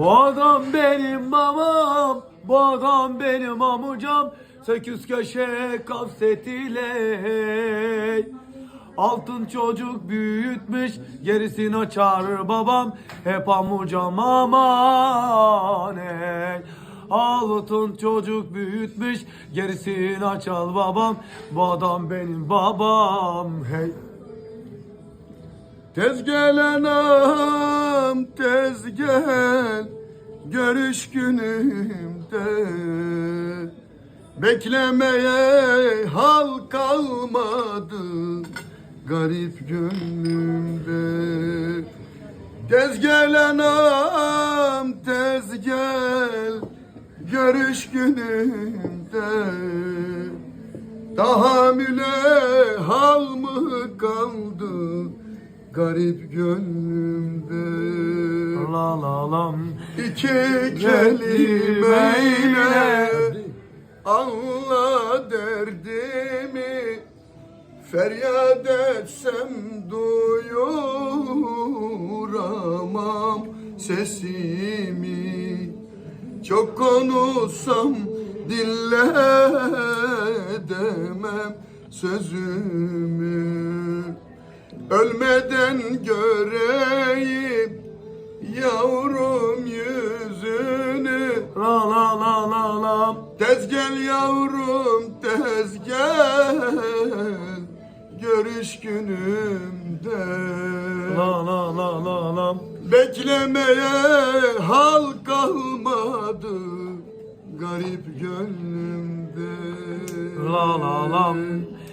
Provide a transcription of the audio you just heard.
Bu adam benim babam, bu adam benim amcam. Sekiz köşe kafset ile Altın çocuk büyütmüş, gerisini açar babam. Hep amcam aman ey. Altın çocuk büyütmüş, gerisini açar babam. Bu adam benim babam hey. Tez gel anam Görüş günümde Beklemeye hal kalmadı. Garip gönlümde Tez gel anam tez gel Görüş günümde. Tahammüle hal mı kaldı garip gönlümde La la lam. İki kelimeyle anla derdimi Feryat etsem duyuramam sesimi. Çok konuşsam dille demem sözümü. Ölmeden göreyim La la la la la. Tez gel yavrum tez gel Görüş günümde La la la la la. Beklemeye hal kalmadı Garip gönlümde La la la.